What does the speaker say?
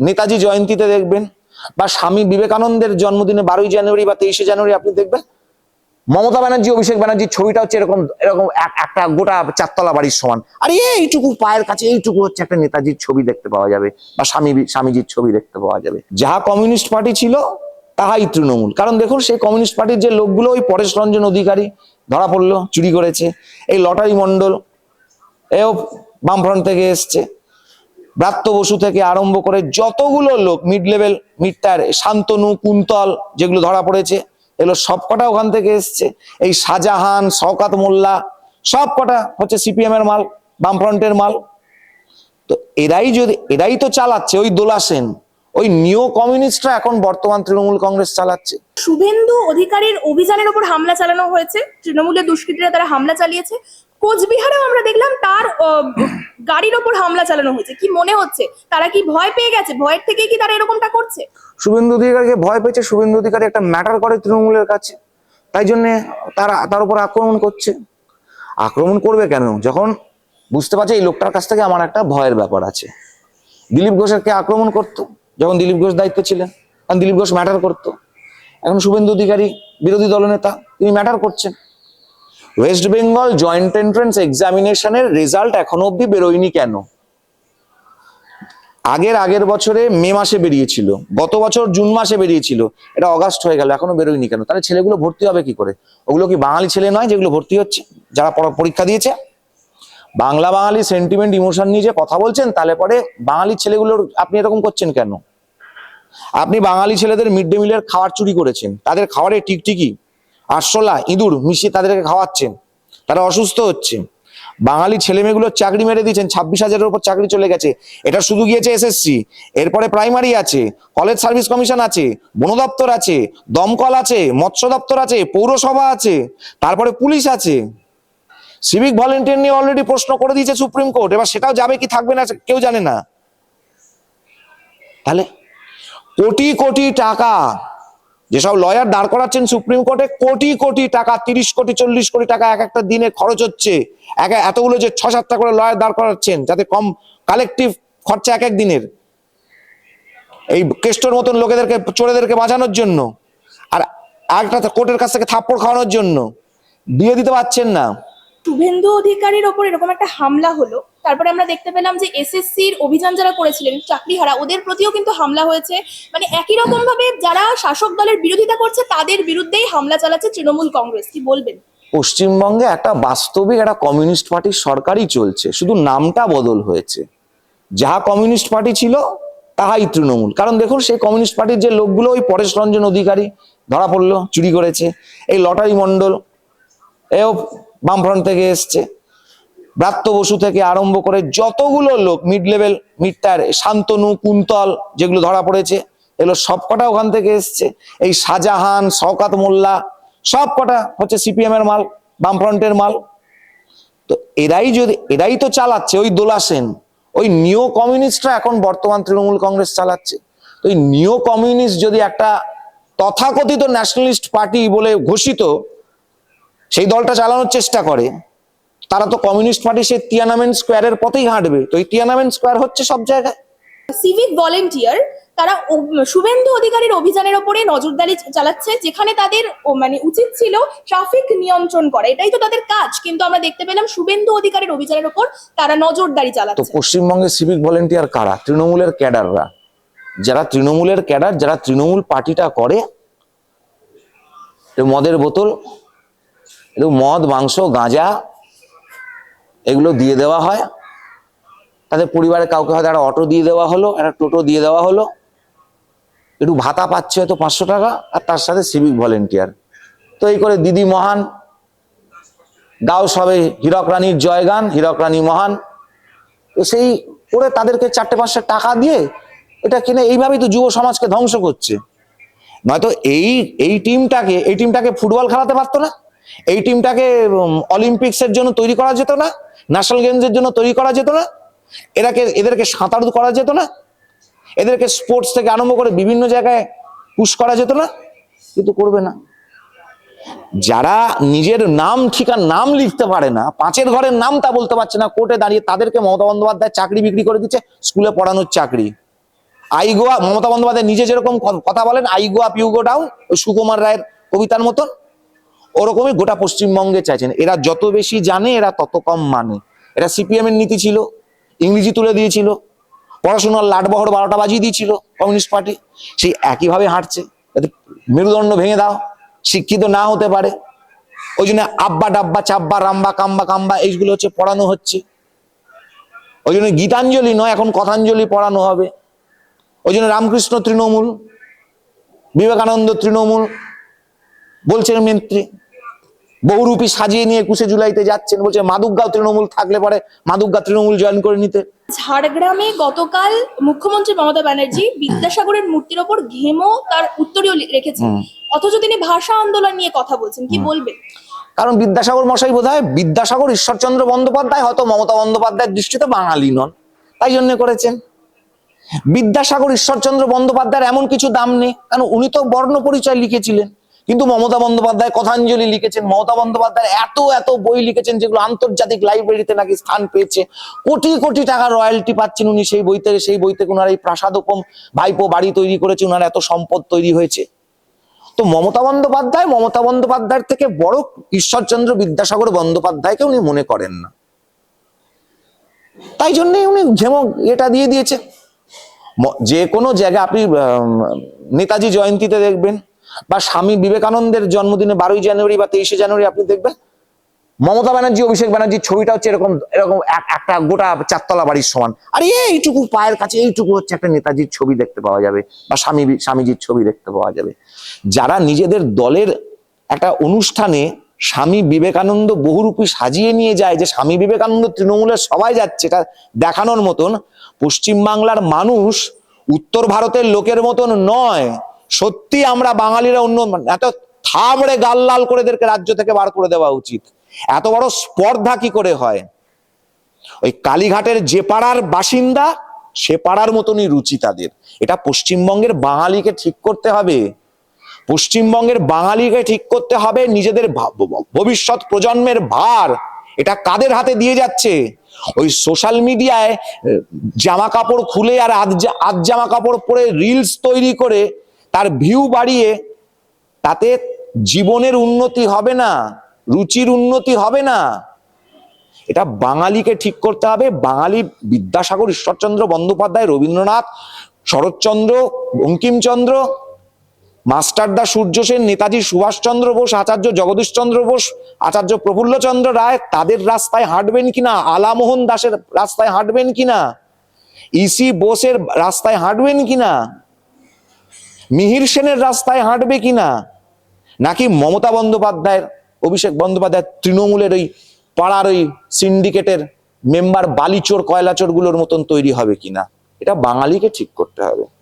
নেতাজি জয়ন্তীতে দেখবেন, বা স্বামী বিবেকানন্দের জন্মদিনে বারোই জানুয়ারি বা তেইশে জানুয়ারি আপনি দেখবেন, মমতা ব্যানার্জি, অভিষেক ব্যানার্জির ছবিটা হচ্ছে এরকম এরকম এক- একটা গোটা চারতলা বাড়ির সমান। আর এইটুকু পায়ের কাছে, এইটুকু হচ্ছে একটা নেতাজির ছবি দেখতে পাওয়া যাবে, বা স্বামী স্বামীজির ছবি দেখতে পাওয়া যাবে। যাহা কমিউনিস্ট পার্টি ছিল, তাহাই তৃণমূল। কারণ দেখুন, সেই কমিউনিস্ট পার্টির যে লোকগুলো, ওই পরেশ রঞ্জন অধিকারী, ধরা পড়ল, চুরি করেছে, এই লটারি মণ্ডল, এও বামফ্রন্ট থেকে এসছে। ব্রাত্য বসু থেকে আরম্ভ করে যতগুলো লোক mid level mid Santanu, Kuntal যেগুলো ধরা পড়েছে, এগুলো সবকটা ওখান থেকে এসছে। এই শাহজাহান, শওকাত মোল্লা, সবকটা হচ্ছে সিপিএম এর মাল, বামফ্রন্টের মাল। তো এরাই যদি, এরাই তো চালাচ্ছে, ওই দোলা সেন। ওই নিও কমিউনিস্টরা এখন বর্তমান তৃণমূল কংগ্রেস চালাচ্ছে। শুভেন্দু অধিকারীর অভিযানের ওপর হামলা চালানো হয়েছে। তৃণমূলের দুষ্কৃতীরা তারা হামলা চালিয়েছে। কোচবিহারেও আমরা দেখলাম তার গাড়ির ওপর হামলা চালানো হয়েছে। কি মনে হচ্ছে? তারা কি ভয় পেয়ে গেছে? ভয়ের থেকে কি তারা এরকমটা করছে? শুভেন্দু অধিকারীকে ভয় পেয়েছে। শুভেন্দু অধিকারী একটা ম্যাটার করে তৃণমূলের কাছে। তাই জন্যে তারা, তার উপর আক্রমণ করছে। আক্রমণ করবে কেন? যখন বুঝতে পারছে এই লোকটার কাছ থেকে আমার একটা ভয়ের ব্যাপার আছে। দিলীপ ঘোষেরকে আক্রমণ করতো, যখন দিলীপ ঘোষ দায়িত্ব ছিলেন কারণ দিলীপ ঘোষ ম্যাটার করতো। এখন শুভেন্দু অধিকারী বিরোধী দলনেতা, তিনি ম্যাটার করছেন। ওয়েস্ট বেঙ্গল জয়েন্ট এন্ট্রান্স এক্সামিনেশনের রেজাল্ট এখনও অব্দি বেরোয়নি কেন? আগের আগের বছরে মে মাসে বেরিয়েছিল, গত বছর জুন মাসে বেরিয়েছিল, এটা অগাস্ট হয়ে গেল, এখনও বেরোয়নি কেন? তাহলে ছেলেগুলো ভর্তি হবে কি করে? ওগুলো কি বাঙালি ছেলে নয় যেগুলো ভর্তি হচ্ছে, যারা পরীক্ষা দিয়েছে? বাংলা বাঙালি সেন্টিমেন্ট ইমোশন নিয়ে যে কথা বলছেন, তাহলে পরে বাঙালি ছেলেগুলোর আপনি এরকম করছেন কেন? আপনি বাঙালি ছেলেদের মিড ডে মিলের খাবার চুরি করেছেন, তাদের খাবারে টিকটিকি আরশোলা, ইঁদুর মিশিয়ে তাদেরকে খাওয়াচ্ছেন। তারা অসুস্থ হচ্ছে। বাঙালি ছেলে মেয়েগুলোর চাকরি মেরে দিয়েছেন, ছাব্বিশ হাজারের উপর চাকরি চলে গেছে। এটা শুধু গিয়েছে এসএসসি। এরপরে প্রাইমারি আছে, কলেজ সার্ভিস কমিশন আছে, বন দপ্তর আছে, দমকল আছে, মৎস্য দপ্তর আছে, পৌরসভা আছে, তারপরে পুলিশ আছে। সিভিক ভলেন্টিয়ার নিয়ে অলরেডি প্রশ্ন করে দিয়েছে সুপ্রিম কোর্ট। এবার সেটাও যাবে কি থাকবে না কেউ জানে না। তাহলে কোটি কোটি টাকা যেসব লয়ার দাঁড় করাচ্ছেন সুপ্রিম কোর্টে, কোটি কোটি টাকা, তিরিশ কোটি, চল্লিশ কোটি টাকা এক একটা দিনে খরচ হচ্ছে। এতগুলো যে ছ সাতটা করে লয়ার দাঁড় করাচ্ছেন, যাতে কম কালেকটিভ খরচা এক এক দিনের। এই কেষ্টর মতন লোকেদেরকে, চোরেদেরকে বাঁচানোর জন্য। আর একটা কোর্টের কাছ থেকে থাপ্পড় খাওয়ানোর জন্য। দিয়ে দিতে পারছেন না। শুভেন্দু অধিকারীর ওপর এরকম একটা হামলা হলো তারপরে আমরা দেখতে পেলাম যে এসএসসির অভিযান যারা করেছিলেন, চাকরিহারা, ওদের প্রতিও কিন্তু হামলা হয়েছে। মানে একই রকম ভাবে যারা শাসক দলের বিরোধিতা করছে, তাদের বিরুদ্ধেই হামলা চালাচ্ছে তৃণমূল কংগ্রেস। কি বলবেন? পশ্চিমবঙ্গে একটা বাস্তবিক, একটা কমিউনিস্ট পার্টির সরকারই চলছে। শুধু নামটা বদল হয়েছে। যাহা কমিউনিস্ট পার্টি ছিল, তাহাই তৃণমূল। কারণ দেখুন, সেই কমিউনিস্ট পার্টির যে লোকগুলো, ওই পরেশ রঞ্জন অধিকারী ধরা পড়ল, চুরি করেছে। এই লটারি মণ্ডল, এও বামফ্রন্ট থেকে এসছে। ব্রাত্য বসু থেকে আরম্ভ করে যতগুলো লোক mid level mid Santanu, Kuntal যেগুলো ধরা পড়েছে, এগুলো সবকটা ওখান থেকে এসছে। এই শাহজাহান, শওকাত মোল্লা, সবকটা হচ্ছে সিপিএম এর মাল, বামফ্রন্টের মাল। তো এরাই যদি, এরাই তো চালাচ্ছে, ওই দোলা সেন। ওই নিও কমিউনিস্টরা এখন বর্তমান তৃণমূল কংগ্রেস চালাচ্ছে। তো ওই নিও কমিউনিস্ট যদি একটা তথাকথিত ন্যাশনালিস্ট পার্টি বলে ঘোষিত, সেই দলটা চালানোর চেষ্টা করে। তারা তো কমিউনিস্ট পার্টি সেই তিয়ানামেন্ট স্কোয়ারের পথেই হাঁটবে। তো এই তিয়ানামেন্ট স্কোয়ার হচ্ছে সব জায়গায়। সিভিক ভলেন্টিয়ার তারা শুভেন্দু অধিকারীর অভিযানের ওপরে নজরদারি চালাচ্ছে যেখানে তাদের মানে উচিত ছিল ট্রাফিক নিয়ন্ত্রণ করা। এটাই তো তাদের কাজ। কিন্তু আমরা দেখতে পেলাম শুভেন্দু অধিকারীর অভিযানের ওপর তারা নজরদারি তো চালাচ্ছে। পশ্চিমবঙ্গের সিভিক ভলেন্টিয়ার কারা? তৃণমূলের ক্যাডাররা। যারা তৃণমূলের ক্যাডার যারা তৃণমূল পার্টিটা করে মদের বোতল মদ মাংস গাঁজা এগুলো দিয়ে দেওয়া হয়। তাদের পরিবারে কাউকে হয়তো একটা অটো দিয়ে দেওয়া হলো, একটা টোটো দিয়ে দেওয়া হলো। একটু ভাতা পাচ্ছে হয়তো পাঁচশো টাকা, আর তার সাথে সিভিক ভলেন্টিয়ার তো এই করে দিদি মহান, গাও সবে হীরক রানীর জয়গান, হীরক রানী মহান। তো সেই করে তাদেরকে চারটে পাঁচশো টাকা দিয়ে এটা কিনে এইভাবেই তো যুব সমাজকে ধ্বংস করছে। নয়তো এই এই টিমটাকে এই টিমটাকে ফুটবল খেলাতে পারতো না। এই টিমটাকে অলিম্পিক্স এর জন্য তৈরি করা যেত না, ন্যাশনাল গেমস এর জন্য তৈরি করা যেত না, এরাকে, এদেরকে সাঁতার করা যেত না, এদেরকে স্পোর্টস থেকে আরম্ভ করে বিভিন্ন জায়গায় পুশ করা যেত না, কিন্তু করবে না। যারা নিজের নাম ঠিকার নাম লিখতে পারে না, পাঁচের ঘরের নাম তা বলতে পারছে না, কোর্টে দাঁড়িয়ে তাদেরকে মমতা বন্দ্যোপাধ্যায় চাকরি বিক্রি করে দিচ্ছে, স্কুলে পড়ানোর চাকরি। আইগোয়া, মমতা বন্দ্যোপাধ্যায় নিজে যেরকম কথা বলেন, আইগোয়া, পিউগো ডাউন ওই সুকুমার রায়ের কবিতার মতন। ওরকমই গোটা পশ্চিমবঙ্গে চাইছেন। এরা যত বেশি জানে, এরা তত কম মানে। এটা সিপিএম এর নীতি ছিল, ইংরেজি তুলে দিয়েছিল, পড়াশোনার লাটবহর বারোটা বাজিয়ে দিয়েছিল কমিউনিস্ট পার্টি। সেই একইভাবে হাঁটছে মেরুদণ্ড ভেঙে দাও, শিক্ষিত না হতে পারে। ওই জন্য আব্বা ডাব্বা, চাব্বা, রাম্বা, কাম্বা কাম্বা, এইগুলো হচ্ছে পড়ানো হচ্ছে। ওই জন্য গীতাঞ্জলি নয়, এখন কথাঞ্জলি পড়ানো হবে। ওই জন্য রামকৃষ্ণ তৃণমূল, বিবেকানন্দ তৃণমূল, বলছেন মন্ত্রী। বহুরূপী সাজিয়ে নিয়ে একুশে জুলাইতে যাচ্ছেন বলছে মাদুকগাঁও তৃণমূল থাকলে পরে মাদুকগাঁও তৃণমূল জয়েন করে নিতে। ঝাড়গ্রামে গতকাল মুখ্যমন্ত্রী মমতা ব্যানার্জি বিদ্যাসাগরের মূর্তির ওপর ঘেমো তার উত্তরীয় রেখেছেন। অথচ তিনি ভাষা আন্দোলন নিয়ে কথা বলছেন কি বলবেন? কারণ বিদ্যাসাগর মশাই বোধ হয় বিদ্যাসাগর ঈশ্বরচন্দ্র বন্দ্যোপাধ্যায় হয়তো মমতা বন্দ্যোপাধ্যায়ের দৃষ্টিতে বাঙালি নন। তাই জন্য করেছেন। বিদ্যাসাগর ঈশ্বরচন্দ্র বন্দ্যোপাধ্যায়ের এমন কিছু দাম নেই কারণ উনি তো বর্ণ পরিচয় লিখেছিলেন। কিন্তু মমতা বন্দ্যোপাধ্যায় কথাঞ্জলি লিখেছেন। মমতা বন্দ্যোপাধ্যায় এত এত বই লিখেছেন যেগুলো আন্তর্জাতিক লাইব্রেরিতে নাকি স্থান পেয়েছে। কোটি কোটি টাকা রয়্যালটি পাচ্ছেন উনি সেই বইতে সেই বইতে ওনার এই প্রাসাদোপম ভাইপো বাড়ি তৈরি করেছে ওনার এত সম্পদ তৈরি হয়েছে। তো মমতা বন্দ্যোপাধ্যায়, মমতা বন্দ্যোপাধ্যায়ের থেকে বড় ঈশ্বরচন্দ্র বিদ্যাসাগর বন্দ্যোপাধ্যায়কে উনি মনে করেন না। তাই জন্যই উনি ঝেমো এটা দিয়ে দিয়েছে। যে কোনো জায়গায় আপনি নেতাজি জয়ন্তীতে দেখবেন বা স্বামী বিবেকানন্দের জন্মদিনে বারোই জানুয়ারি বা তেইশে জানুয়ারি আপনি দেখবেন? মমতা ব্যানার্জি, অভিষেক ব্যানার্জির ছবিটা হচ্ছে এরকম এরকম এক- একটা গোটা চারতলা বাড়ির সমান। আর এইটুকু পায়ের কাছে এইটুকু হচ্ছে একটা নেতাজির ছবি দেখতে পাওয়া যাবে বা স্বামী স্বামীজির ছবি দেখতে পাওয়া যাবে। যারা নিজেদের দলের একটা অনুষ্ঠানে স্বামী বিবেকানন্দ বহুরূপী সাজিয়ে নিয়ে যায়, যে স্বামী বিবেকানন্দ তৃণমূলের সবাই যাচ্ছে, এটা দেখানোর মতন, পশ্চিমবাংলার মানুষ উত্তর ভারতের লোকের মতন নয় সত্যি আমরা বাঙালিরা অন্য এত থামড়ে গাল লাল করে এদেরকে রাজ্য থেকে বার করে দেওয়া উচিত। এত বড় স্পর্ধা কি করে হয়? ওই কালীঘাটের যে পাড়ার বাসিন্দা, সে পাড়ার মতনই রুচি তাদের। এটা পশ্চিমবঙ্গের বাঙালিকে ঠিক করতে হবে। পশ্চিমবঙ্গের বাঙালিকে ঠিক করতে হবে নিজেদের ভবিষ্যৎ প্রজন্মের ভার। এটা কাদের হাতে দিয়ে যাচ্ছে? ওই সোশ্যাল মিডিয়ায় জামা কাপড় খুলে আর আধ জা- আধ জামা কাপড় পরে রিলস তৈরি করে তার ভিউ বাড়িয়ে তাতে জীবনের উন্নতি হবে না, রুচির উন্নতি হবে না। এটা বাঙালিকে ঠিক করতে হবে। বাঙালি বিদ্যাসাগর ঈশ্বরচন্দ্র বন্দ্যোপাধ্যায়, রবীন্দ্রনাথ, শরৎচন্দ্র, বঙ্কিমচন্দ্র মাস্টারদা সূর্য সেন, নেতাজি সুভাষচন্দ্র বোস, আচার্য জগদীশচন্দ্র বোস, আচার্য প্রফুল্লচন্দ্র রায় তাদের রাস্তায় হাঁটবেন কিনা? আলামোহন দাসের রাস্তায় হাঁটবেন কিনা? ইসি বোসের রাস্তায় হাঁটবেন কিনা? মিহির সেনের রাস্তায় হাঁটবে কিনা? নাকি মমতা বন্দ্যোপাধ্যায়ের, অভিষেক বন্দ্যোপাধ্যায় তৃণমূলের ওই পাড়ার ওই সিন্ডিকেটের মেম্বার বালিচোর কয়লাচোরগুলোর মতন তৈরি হবে কিনা? এটা বাঙালিকে ঠিক করতে হবে।